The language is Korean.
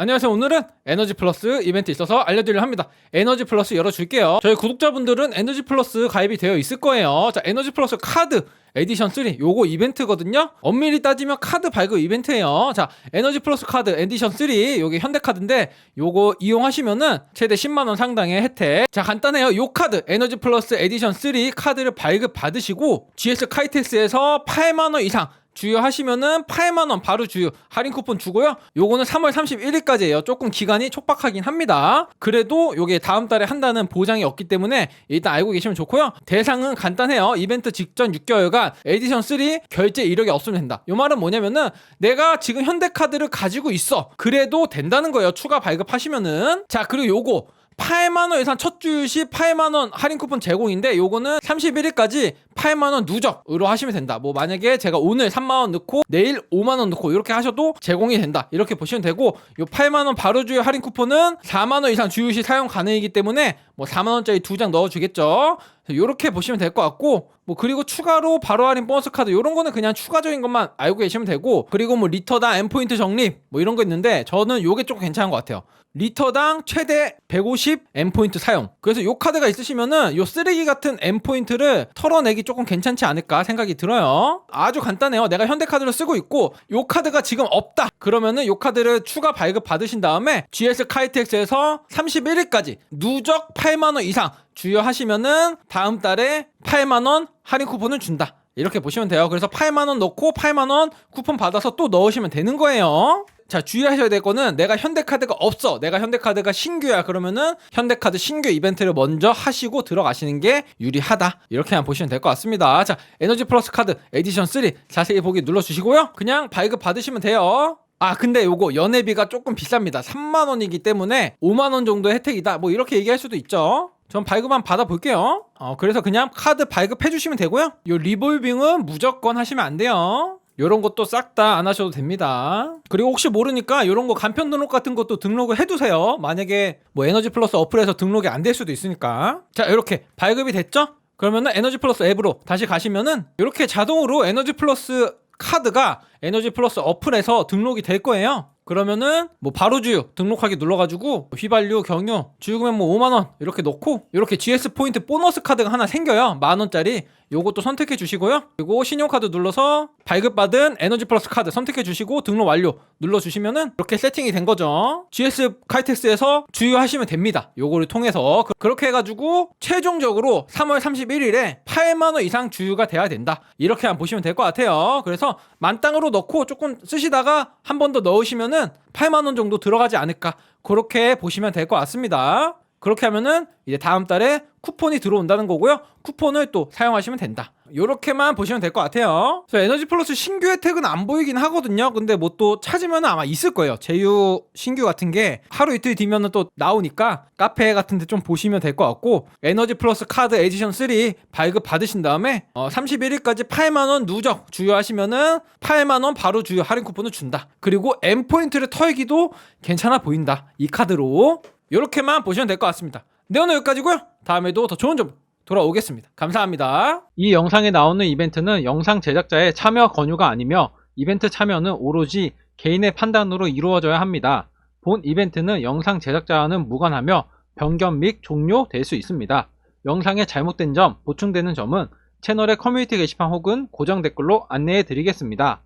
안녕하세요. 오늘은 에너지 플러스 이벤트 있어서 알려드리려 합니다. 에너지 플러스 열어줄게요. 저희 구독자분들은 에너지 플러스 가입이 되어 있을 거예요. 자, 에너지 플러스 카드 에디션 3 요거 이벤트거든요. 엄밀히 따지면 카드 발급 이벤트예요. 자, 에너지 플러스 카드 에디션 3 요게 현대 카드인데 요거 이용하시면은 최대 10만 원 상당의 혜택. 자, 간단해요. 요 카드 에너지 플러스 에디션 3 카드를 발급 받으시고 GS 카이텍스에서 8만 원 이상 주유하시면은 8만원 바로 주유 할인 쿠폰 주고요. 요거는 3월 31일까지예요. 조금 기간이 촉박하긴 합니다. 그래도 요게 다음 달에 한다는 보장이 없기 때문에 일단 알고 계시면 좋고요. 대상은 간단해요. 이벤트 직전 6개월간 에디션 3 결제 이력이 없으면 된다. 요 말은 뭐냐면은 내가 지금 현대카드를 가지고 있어. 그래도 된다는 거예요. 추가 발급하시면은. 자, 그리고 요거 8만원 이상 첫 주유 시 8만원 할인 쿠폰 제공인데 요거는 31일까지 8만원 누적으로 하시면 된다. 뭐 만약에 제가 오늘 3만원 넣고 내일 5만원 넣고 이렇게 하셔도 제공이 된다. 이렇게 보시면 되고 요 8만원 바로 주유 할인 쿠폰은 4만원 이상 주유 시 사용 가능이기 때문에 뭐 4만 원짜리 두 장 넣어주겠죠. 이렇게 보시면 될 것 같고 뭐 그리고 추가로 바로 할인 보너스 카드 이런 거는 그냥 추가적인 것만 알고 계시면 되고 그리고 뭐 리터당 M 포인트 적립 뭐 이런 거 있는데 저는 요게 조금 괜찮은 것 같아요. 리터당 최대 150 M 포인트 사용. 그래서 요 카드가 있으시면은 요 쓰레기 같은 M 포인트를 털어내기 조금 괜찮지 않을까 생각이 들어요. 아주 간단해요. 내가 현대 카드를 쓰고 있고 요 카드가 지금 없다. 그러면은 요 카드를 추가 발급 받으신 다음에 GS 카이텍스에서 31일까지 누적 8만 원 이상 주유하시면은 다음 달에 8만 원 할인 쿠폰을 준다. 이렇게 보시면 돼요. 그래서 8만 원 넣고 8만 원 쿠폰 받아서 또 넣으시면 되는 거예요. 자, 주의하셔야 될 거는 내가 현대카드가 없어. 내가 현대카드가 신규야. 그러면은 현대카드 신규 이벤트를 먼저 하시고 들어가시는 게 유리하다. 이렇게만 보시면 될 것 같습니다. 자, 에너지 플러스 카드 에디션 3 자세히 보기 눌러주시고요. 그냥 발급 받으시면 돼요. 아 근데 요거 연회비가 조금 비쌉니다 3만원이기 때문에 5만원 정도의 혜택이다 뭐 이렇게 얘기할 수도 있죠 전 발급만 받아볼게요 어 그래서 그냥 카드 발급해 주시면 되고요 요 리볼빙은 무조건 하시면 안 돼요 요런 것도 싹 다 안 하셔도 됩니다. 그리고 혹시 모르니까 요런 거 간편 등록 같은 것도 등록을 해두세요. 만약에 뭐 에너지 플러스 어플에서 등록이 안 될 수도 있으니까. 자, 이렇게 발급이 됐죠? 그러면은 에너지 플러스 앱으로 다시 가시면은 이렇게 자동으로 에너지 플러스 카드가 에너지 플러스 어플에서 등록이 될 거예요. 그러면은 뭐 바로 주유 등록하기 눌러가지고 휘발유 경유 주유금액 뭐 5만 원 이렇게 넣고 이렇게 GS 포인트 보너스 카드가 하나 생겨요. 만 원짜리. 요것도 선택해 주시고요. 그리고 신용카드 눌러서 발급받은 에너지 플러스 카드 선택해 주시고 등록 완료 눌러 주시면은 이렇게 세팅이 된 거죠. GS 카이텍스에서 주유하시면 됩니다. 요거를 통해서. 그, 렇게 해가지고 최종적으로 3월 31일에 8만 원 이상 주유가 돼야 된다. 이렇게만 보시면 될 것 같아요. 그래서 만땅으로 넣고 조금 쓰시다가 한 번 더 넣으시면은 8만 원 정도 들어가지 않을까 그렇게 보시면 될 것 같습니다. 그렇게 하면은 이제 다음 달에 쿠폰이 들어온다는 거고요. 쿠폰을 또 사용하시면 된다. 요렇게만 보시면 될 것 같아요. 그래서 에너지 플러스 신규 혜택은 안 보이긴 하거든요. 근데 뭐 또 찾으면 아마 있을 거예요. 제휴 신규 같은 게 하루 이틀 뒤면은 또 나오니까 카페 같은 데 좀 보시면 될 것 같고 에너지 플러스 카드 에디션 3 발급 받으신 다음에 어 31일까지 8만 원 누적 주유하시면은 8만 원 바로 주유 할인 쿠폰을 준다. 그리고 M 포인트를 털기도 괜찮아 보인다. 이 카드로. 요렇게만 보시면 될 것 같습니다. 네, 오늘 여기까지고요. 다음에도 더 좋은 정보 돌아오겠습니다. 감사합니다. 이 영상에 나오는 이벤트는 영상 제작자의 참여 권유가 아니며 이벤트 참여는 오로지 개인의 판단으로 이루어져야 합니다. 본 이벤트는 영상 제작자와는 무관하며 변경 및 종료될 수 있습니다. 영상에 잘못된 점, 보충되는 점은 채널의 커뮤니티 게시판 혹은 고정 댓글로 안내해 드리겠습니다.